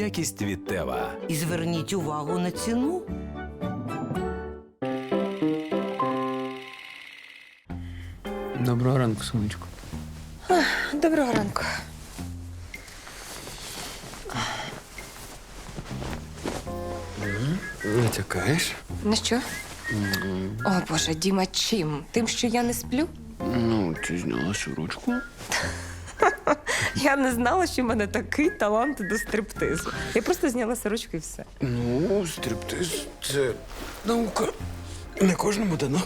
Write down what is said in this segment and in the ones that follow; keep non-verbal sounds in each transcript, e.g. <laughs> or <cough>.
Якість від Тева. І зверніть увагу на ціну. Доброго ранку, сонечко. Доброго ранку. Натякаєш? Ну що? О, Боже, Діма, чим? Тим, що я не сплю? Ну, ти зняла сорочку. <laughs> <laughs> Я не знала, що в мене такий талант до стриптизу. Я просто зняла сорочку і все. Ну, стриптиз це наука. Не кожному дано.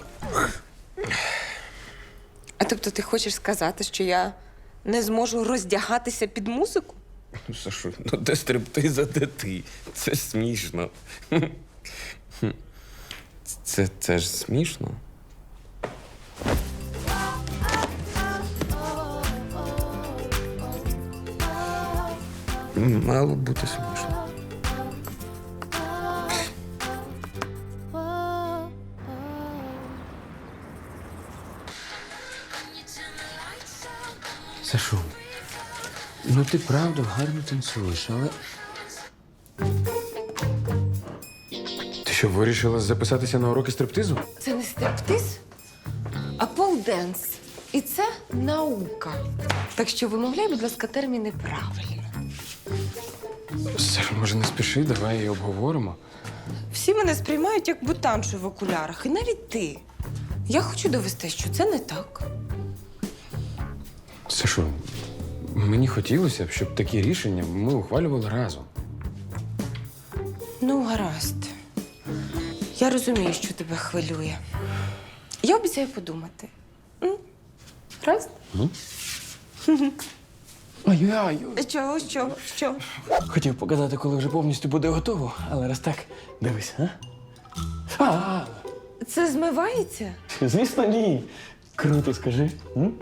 А тобто ти хочеш сказати, що я не зможу роздягатися під музику? Ну, Сашу, ну де стриптиз, а де ти? Це смішно. Це, це ж смішно. Мало бути смішно. Сашу, ну ти правда гарно танцюєш, але. Ти що, вирішила записатися на уроки стриптизу? Це не стриптиз, а полденс. І це наука. Так що вимовляй, будь ласка, терміни правильно. Може, не спіши, давай її обговоримо. Всі мене сприймають як бутаншу в окулярах, і навіть ти. Я хочу довести, що це не так. Сашу, мені хотілося б, щоб такі рішення ми ухвалювали разом. Ну, гаразд. Я розумію, що тебе хвилює. Я обіцяю подумати. М? Раз? <laughs> Ай-ай, Чого, що? Що? хотів показати, коли вже повністю буде готово, але раз так, дивись, а? А, Це змивається? звісно, ні. Круто, скажи. М?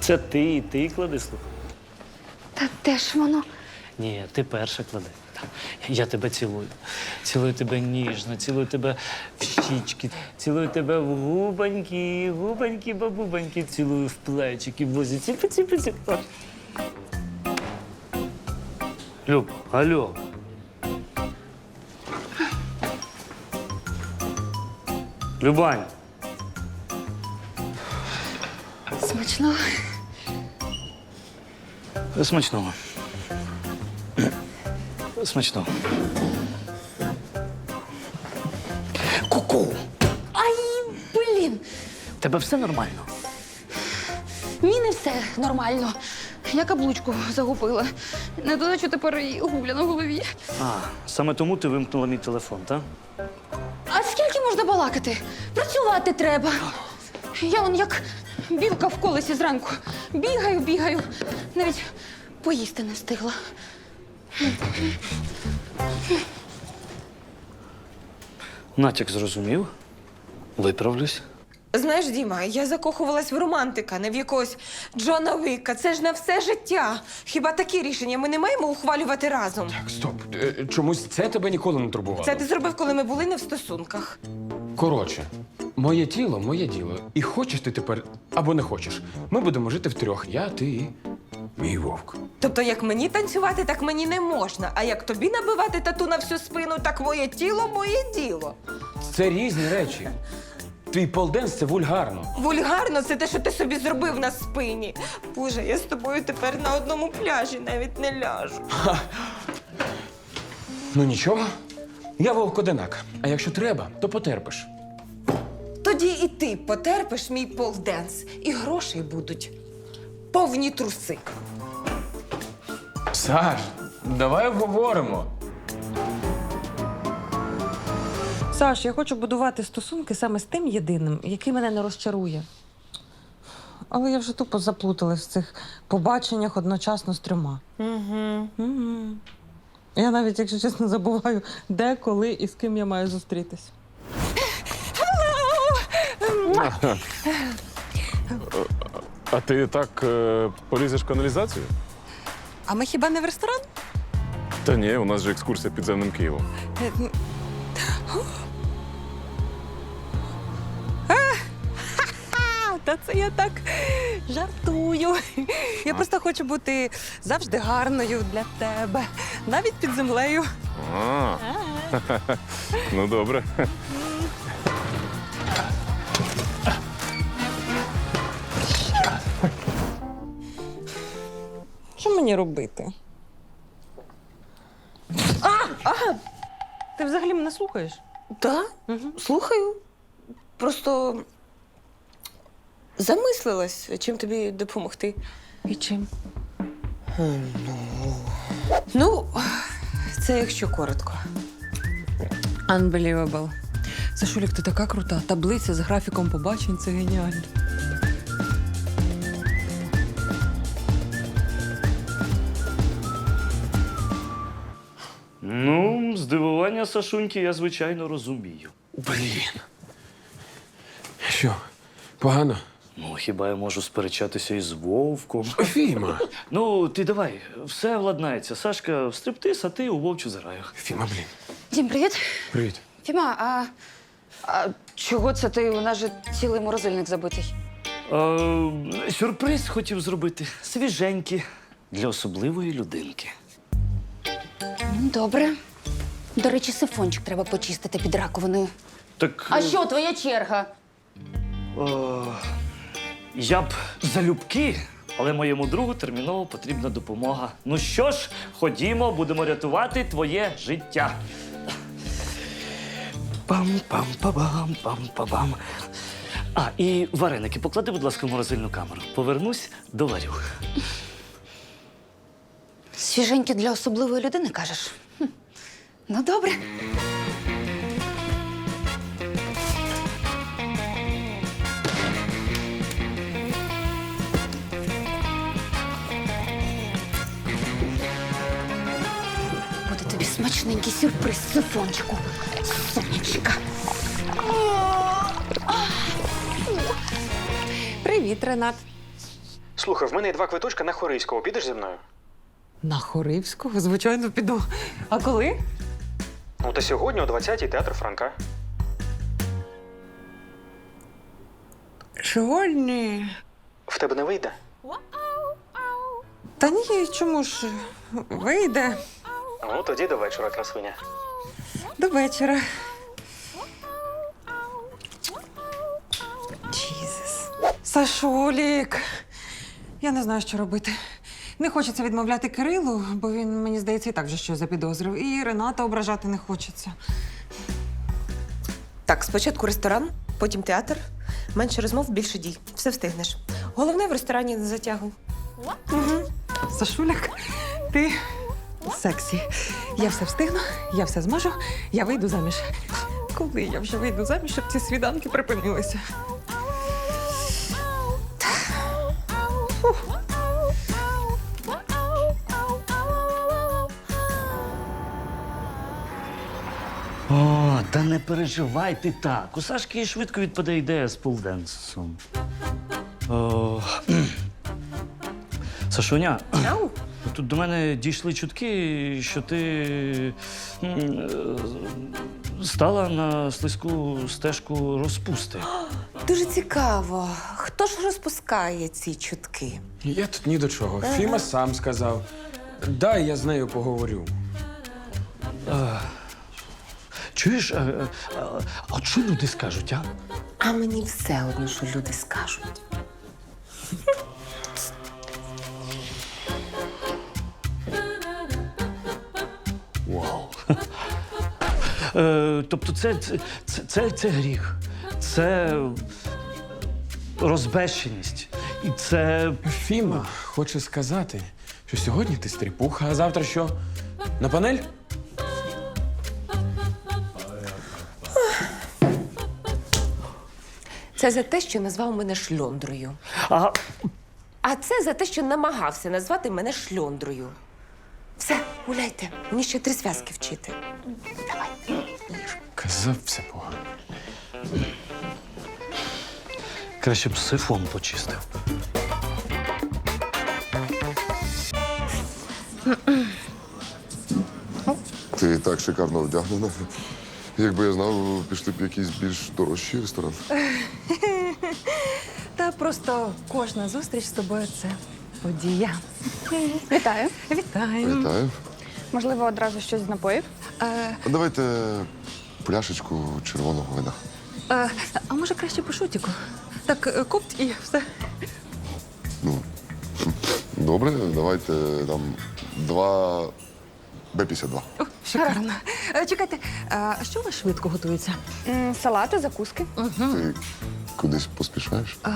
Це ти, ти клади слух. Та де ж воно? Ні, ти перша клади. Я тебе цілую. Цілую тебе ніжно, цілую тебе в щічки, цілую тебе в губоньки, губоньки, бабубоньки, цілую в плечики, в возі. Ціпи, ціпи, ціпи. Люб, алло. Любань, Смачно. смачного. Смачного. Ку-ку. Ай, блін! Тебе все нормально? Ні, не все нормально. Я каблучку загубила. Не додачу тепер і губля на голові. А, саме тому ти вимкнула мій телефон, так? А скільки можна балакати? Працювати треба. Я он як білка в колесі зранку. Бігаю, бігаю. Навіть поїсти не встигла. Натяк зрозумів. Виправлюсь. Знаєш, Діма, я закохувалась в романтика, не в якогось Джона Віка. Це ж на все життя. Хіба такі рішення ми не маємо ухвалювати разом? Так, стоп. Е, Чомусь це тебе ніколи не турбувало. Це ти зробив, коли ми були не в стосунках. Коротше, моє тіло, моє діло. І хочеш ти тепер або не хочеш. Ми будемо жити втрьох. Я, ти і мій вовк. Тобто, як мені танцювати, так мені не можна. А як тобі набивати тату на всю спину, так моє тіло моє діло. Це різні речі. Твій полденс це вульгарно. Вульгарно це те, що ти собі зробив на спині. Боже, я з тобою тепер на одному пляжі навіть не ляжу. Ну нічого. Я вовк одинак. А якщо треба, то потерпиш. Тоді і ти потерпиш мій полденс, і грошей будуть повні труси. Саш, давай обговоримо. Саш, я хочу будувати стосунки саме з тим єдиним, який мене не розчарує. Але я вже тупо заплуталась в цих побаченнях одночасно з трьома. Угу. Угу. Я навіть, якщо чесно, забуваю, де, коли і з ким я маю зустрітись. А ти так е, полізеш в каналізацію? А ми хіба не в ресторан? Та ні, у нас же екскурсія підземним Києвом. А, <laughs> та це я так Жартую. Я просто хочу бути завжди гарною для тебе, навіть під землею. А, <laughs> ну добре. Мені робити? А! А! Ти взагалі мене слухаєш? Так, слухаю. Просто замислилась, чим тобі допомогти. І чим? Ну, це якщо коротко. Unbelievable. Сашулік, ти така крута. Таблиця з графіком побачень це геніально. Сашуньки я, звичайно, розумію. Блін. Що, погано? Ну, хіба я можу сперечатися із Вовком? Фіма. Ну, ти давай, все владнається. Сашка в стриптиз, а ти у вовчу зграю. Фіма, блін. Дім, привіт. Привіт. Фіма, а, а чого це ти? У нас же цілий морозильник забитий. Е, сюрприз хотів зробити. Свіженький. Для особливої людинки. Ну, Добре. До речі, сифончик треба почистити під раковиною. Так. А що, твоя черга? Е, я б залюбки, але моєму другу терміново потрібна допомога. Ну що ж, ходімо, будемо рятувати твоє життя. Пам-пам-па-бам, пам-па-бам. А, і вареники поклади, будь ласка, в морозильну камеру. Повернусь, доварю. Свіженьке для особливої людини, кажеш? Ну, добре. Буде тобі смачненький сюрприз, сифончику. Сонечка. Привіт, Ренат. Слухай, в мене є два квиточка на Хорийського. Підеш зі мною? На Хоривського, звичайно, піду. А коли? Ну, та сьогодні о 20-й театр Франка. Сьогодні. В тебе не вийде? Та ні, чому ж вийде Ну, тоді до вечора, красуня. до вечора. Джізус. Сашулік. Я не знаю, що робити. Не хочеться відмовляти Кирилу, бо він, мені здається, і так вже щось запідозрив. І Рената ображати не хочеться. Так, спочатку ресторан, потім театр. Менше розмов, більше дій. Все встигнеш. Головне в ресторані не затягуй. Сашуляк, ти сексі. Я все встигну, я все зможу, я вийду заміж. Коли я вже вийду заміж, щоб ці свіданки припинилися? О, та не переживай ти так. У Сашки швидко відпаде ідея з полденсом. О, кхм. <clears throat> Сашуня, Ау! <clears throat> тут до мене дійшли чутки, що ти м, е, стала на слизьку стежку розпусти. Дуже цікаво. Хто ж розпускає ці чутки? Я тут ні до чого. Фіма сам сказав. Дай я з нею поговорю. Чуєш, а, а, а от що люди скажуть, а? А мені все одно, що люди скажуть. Вау. Е, тобто це, це, це, це, це гріх, це розбещеність. І це. Фіма хоче сказати, що сьогодні ти стріпуха, а завтра що? На панель? Це за те, що назвав мене шльондрою. А, А це за те, що намагався назвати мене шльондрою. Все, гуляйте. Мені ще три зв'язки вчити. Казав все погано. краще б сифон почистив. Ти і так шикарно вдягнена. Якби я знав, пішли б в якийсь більш дорожчий ресторан. <laughs> Та Просто кожна зустріч з тобою це подія. <laughs> Вітаю. Вітаю. Вітаю. Можливо, одразу щось з напоїв? Е, А Давайте пляшечку червоного вина. е, а може краще по шутіку? Так, е, копть і все. Ну, добре, давайте там два Б-52. Шикарно. Е, Чекайте, а що у вас швидко готується? М, салати, закуски. Ти кудись поспішаєш? А,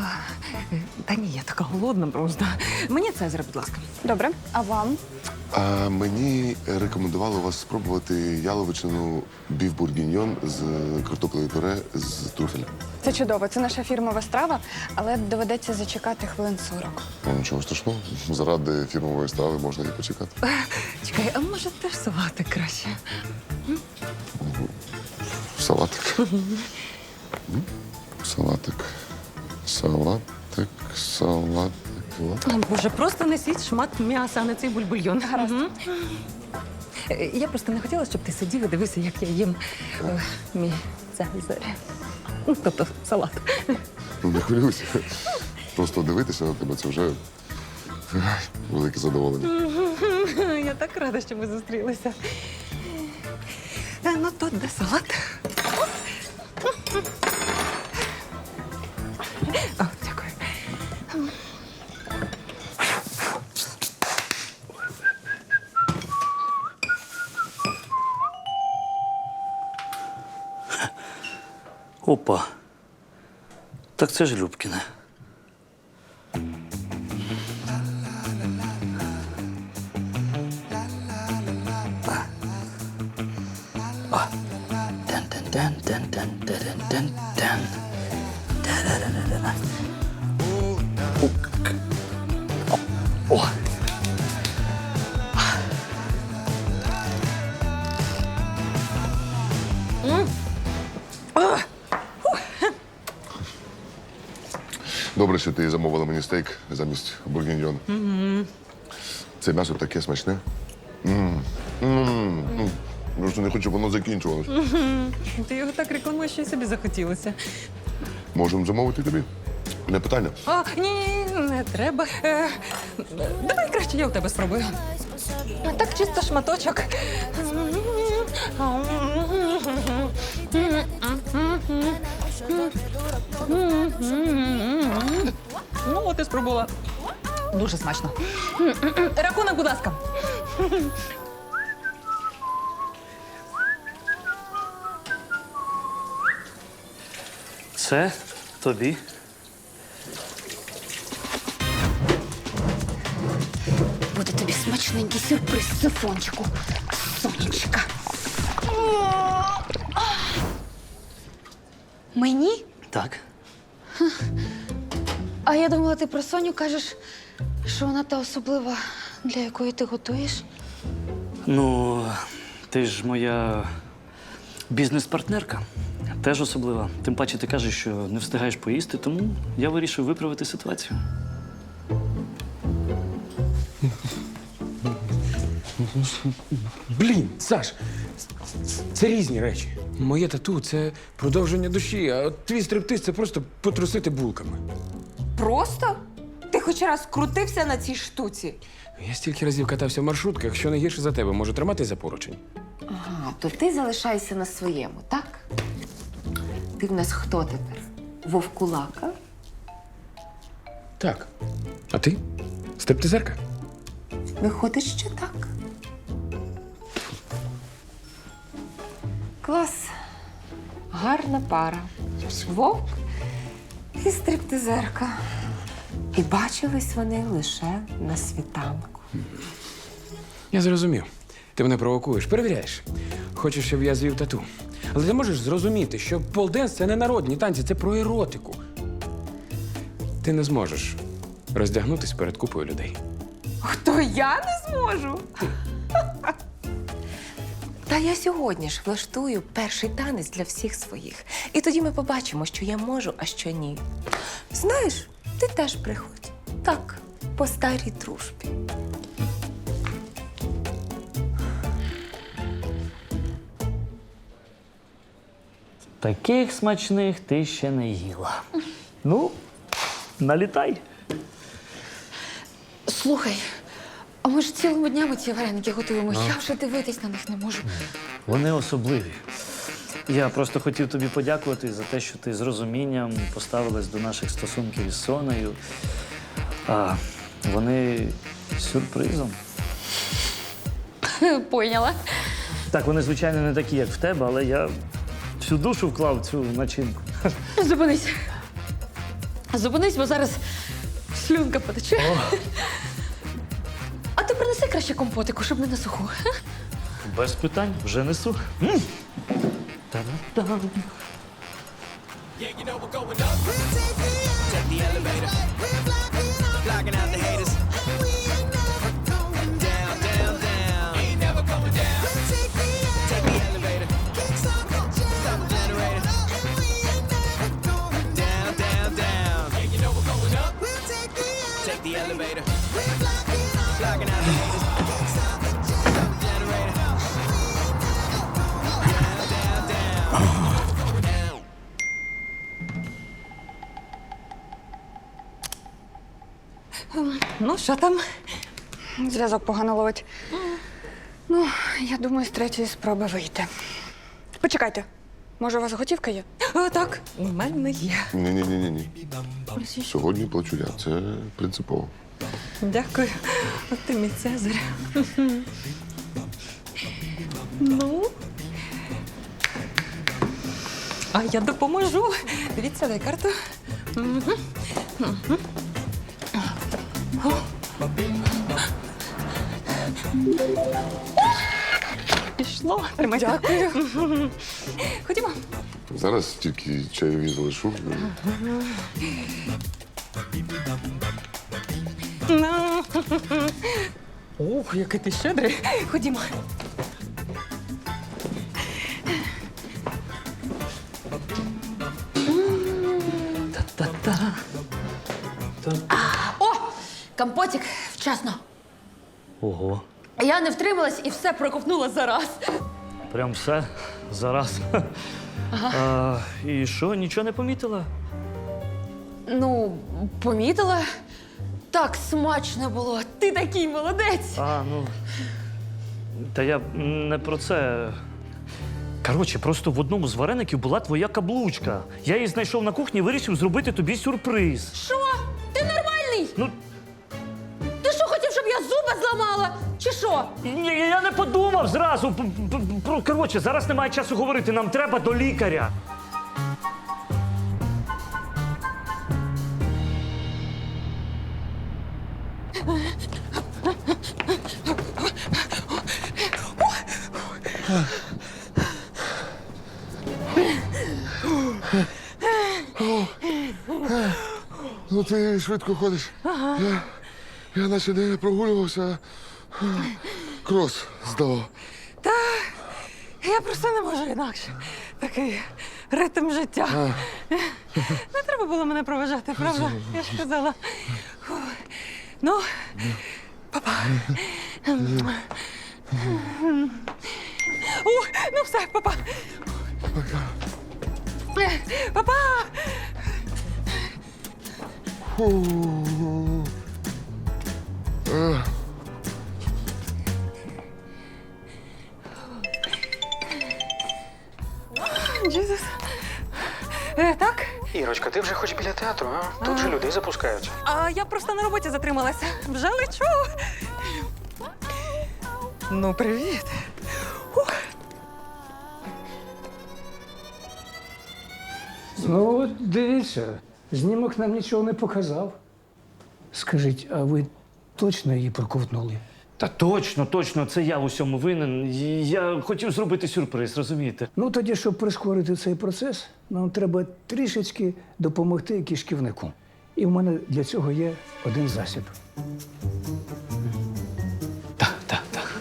е, та ні, я така голодна просто. Мені Цезаря, будь ласка. Добре. А вам? А мені рекомендували вас спробувати яловичину біф бургіньйон з картоплею пюре з трюфеля. Це чудово. Це наша фірмова страва, але доведеться зачекати хвилин 40. Ну, нічого страшного. Заради фірмової страви можна і почекати. <laughs> Чекай, а може теж салати краще? Салатик. Салатик. Салатик, салатик. О, Боже, просто несіть шмат м'яса, а не цей бульбульйон. Гаразд. Я просто не хотіла, щоб ти сидів і дивився, як я їм е, мій Цезарь. Ну, Тобто салат. Не хвилюйся. Просто дивитися на тебе це вже ех, велике задоволення. Я так рада, що ми зустрілися. Е, Ну, то де салат? Опа. Так це ж Любкіне. Добре, що ти замовила мені стейк замість бургіньйон. Це м'ясо таке смачне. М. М. М. Просто не хочу, щоб воно закінчувалось. Ти його так рекламуєш, що й собі захотілося. Можемо замовити тобі? Не питання. О, ні, ні, не треба. Е, давай краще я у тебе спробую. Так чисто шматочок. Ну, от і спробувала. Дуже смачно. Рахунок, будь ласка. Це тобі. Буде тобі смачненький сюрприз, сифончику. Сонечка. Мені? Так. А я думала, ти про Соню кажеш, що вона та особлива, для якої ти готуєш. Ну, ти ж моя бізнес-партнерка. Теж особлива. Тим паче ти кажеш, що не встигаєш поїсти, тому я вирішив виправити ситуацію. Блін, Саш, це різні речі. Моє тату це продовження душі, а твій стриптиз це просто потрусити булками. Просто? Ти хоч раз крутився на цій штуці? Я стільки разів катався в маршрутках, що не гірше за тебе, можу тримати за поручень. Ага, то ти залишайся на своєму, так? Ти в нас хто тепер? Вовкулака? Так. А ти? Стриптизерка? Виходить, що так. Клас. Гарна пара. Вовк і стриптизерка. І бачились вони лише на світанку. Я зрозумів. Ти мене провокуєш, перевіряєш. Хочеш, щоб я звів тату. Але ти можеш зрозуміти, що полденс це не народні танці, це про еротику. Ти не зможеш роздягнутись перед купою людей. Хто я не зможу? Та я сьогодні ж влаштую перший танець для всіх своїх. І тоді ми побачимо, що я можу, а що ні. Знаєш, ти теж приходь. Так, по старій дружбі. Таких смачних ти ще не їла. Ну, налітай. Слухай, а ми ж цілими днями ці вареники готуємо. Я вже дивитись на них не можу. Вони особливі. Я просто хотів тобі подякувати за те, що ти з розумінням поставилась до наших стосунків із Сонею. А вони сюрпризом. <laughs> Поняла. Так, вони, звичайно, не такі, як в тебе, але я всю душу вклав в цю начинку. Зупинись. Зупинись, бо зараз слюнка потече. <laughs> Принеси краще компотику, щоб не на суху. Без питань, вже несу. Та-да-дам. Ну, що там? Зв'язок погано ловить. Ну, я думаю, з третьої спроби вийти. Почекайте, може, у вас готівка є? О, так, у мене є. Ні-ні-ні. ні. Сьогодні плачу я. Це принципово. Дякую. От ти мій Цезарь. ну. А я допоможу. Дивіться, дай карту. Мгм. Мгм. Пішло. Тримай. Дякую. Ходімо. Зараз тільки чайові залишу. Ну. Ох, який ти щедрий. Ходімо. Компотик вчасно. Ого. Я не втрималась і все проковтнула зараз. Прям все зараз. А, і що, нічого не помітила? Ну, помітила. Так смачно було. Ти такий молодець. А, ну. Та я не про це. Коротше, просто в одному з вареників була твоя каблучка. Я її знайшов на кухні і вирішив зробити тобі сюрприз. Що? Ти нормальний? Ну, що? ні, я не подумав зразу. Коротше, зараз немає часу говорити. Нам треба до лікаря. Ну ти швидко ходиш. Я, я наче не прогулювався. Крос здавав. Та я просто не можу інакше. Такий ритм життя. Не треба було мене проважати, правда? Я ж казала. Фу. Ну, папа. У, ну все, папа. Папа! Фу. Е, Джезус. Е, так? Ірочка, ти вже хоч біля театру, а? Тут же людей запускають. А я просто на роботі затрималася. Вже лечу. Ну, привіт. Ух. Ну, от дивіться, знімок нам нічого не показав. Скажіть, а ви точно її проковтнули? Та точно, точно, це я в усьому винен. І Я хотів зробити сюрприз, розумієте? Ну, тоді, щоб прискорити цей процес, нам треба трішечки допомогти кишківнику. І в мене для цього є один засіб. Так, так, так.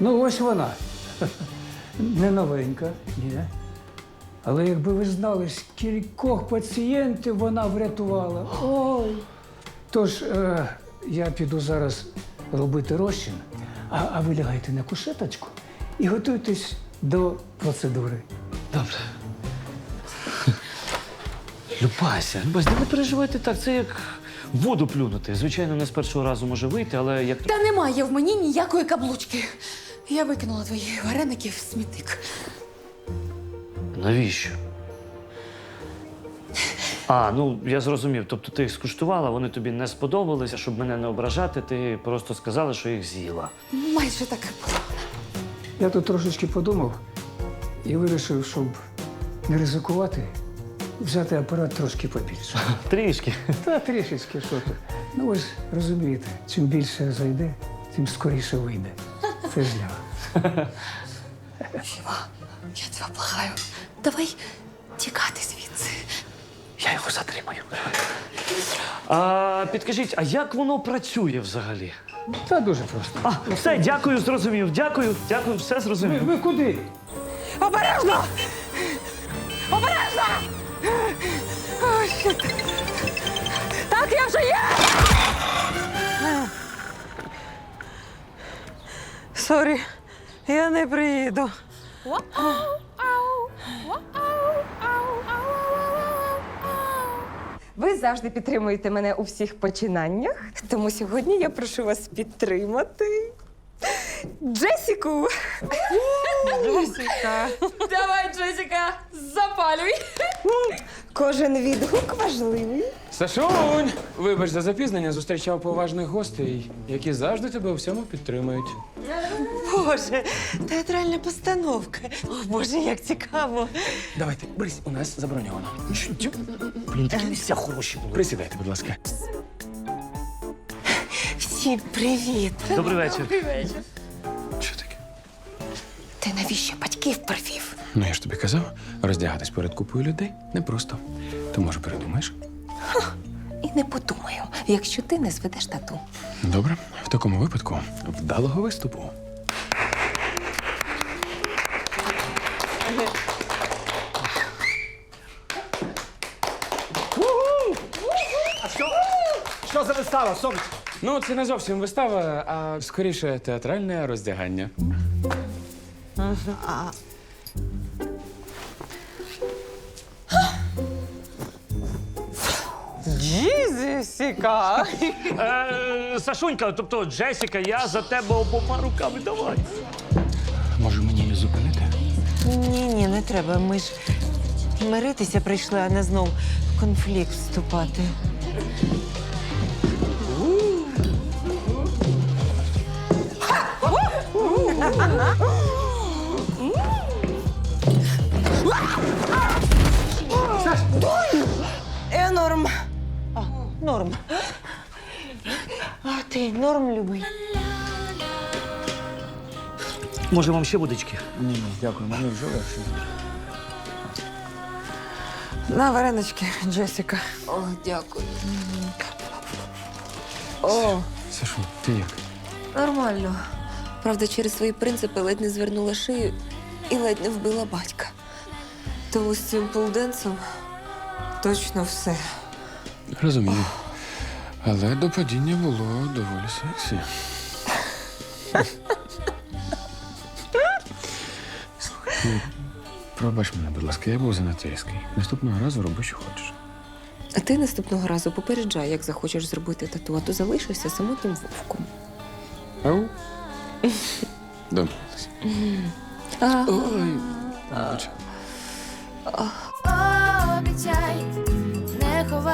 Ну, ось вона. <laughs> Не новенька, ні. Але якби ви знали, скількох пацієнтів вона врятувала. Ой. Тож е, я піду зараз робити розчин, а, а ви лягайте на кушеточку і готуйтесь до процедури. Добре. Любася, Любася, не переживайте так, це як в воду плюнути. Звичайно, не з першого разу може вийти, але як Та немає в мені ніякої каблучки. Я викинула твої вареники в смітник. Навіщо? А, ну я зрозумів. Тобто ти їх скуштувала, вони тобі не сподобалися, щоб мене не ображати, ти просто сказала, що їх з'їла. Майже так було. Я тут трошечки подумав і вирішив, щоб не ризикувати, взяти апарат трошки побільше. <laughs> Трішки. Та трішечки, що тут. Ну ось розумієте, чим більше зайде, тим скоріше вийде. Це ж я. Я тебе благаю. Давай тікати звідси. Я його затримаю. А, підкажіть, а як воно працює взагалі? Та дуже просто. А, все, дякую, зрозумів. Дякую, дякую, все зрозумів. Ви куди? Обережно! Обережно! Ой, щит. Так, я вже є! Сорі, я не приїду. Ви завжди підтримуєте мене у всіх починаннях, тому сьогодні я прошу вас підтримати. Джесіку! Джесіка! Давай, Джесіка, запалюй. Кожен відгук важливий. Сашунь! Вибач за запізнення, зустрічав поважних гостей, які завжди тебе у всьому підтримують. Боже, театральна постановка. О, Боже, як цікаво. Давайте, Борис, у нас заброньовано. Блін, такі місця хороші були. Присідайте, будь ласка. Всім привіт. Добрий вечір. Що таке? Ти навіщо батьків привів? Ну я ж тобі казав, роздягатись перед купою людей непросто. То може передумаєш? І не подумаю, якщо ти не зведеш тату. Добре, в такому випадку вдалого виступу. Що за вистава, сонечко? Ну, це не зовсім вистава, а скоріше театральне роздягання. Джізісіка. Е, Сашунька, тобто Джесіка, я за тебе обома руками давай. Може мені не зупинити? Ні, ні, не треба. Ми ж миритися прийшли, а не знов в конфлікт вступати. Я норм. Норм. А ти норм любий. Може, вам ще водички? Ні, ні, дякую, мені вже легше. На варенички, Джесіка. О, дякую. О, Сашу, ти як? Нормально. Правда, через свої принципи ледь не звернула шию і ледь не вбила батька. Тому з цим полденсом точно все. Розумію. Але до падіння було доволі сексі. Слухай, ну, пробач мене, будь ласка, я був занадто різкий. Наступного разу роби, що хочеш. А ти наступного разу попереджай, як захочеш зробити тату, а то залишишся самотнім вовком. Ау? <laughs> Домовились. Ой. Вибач.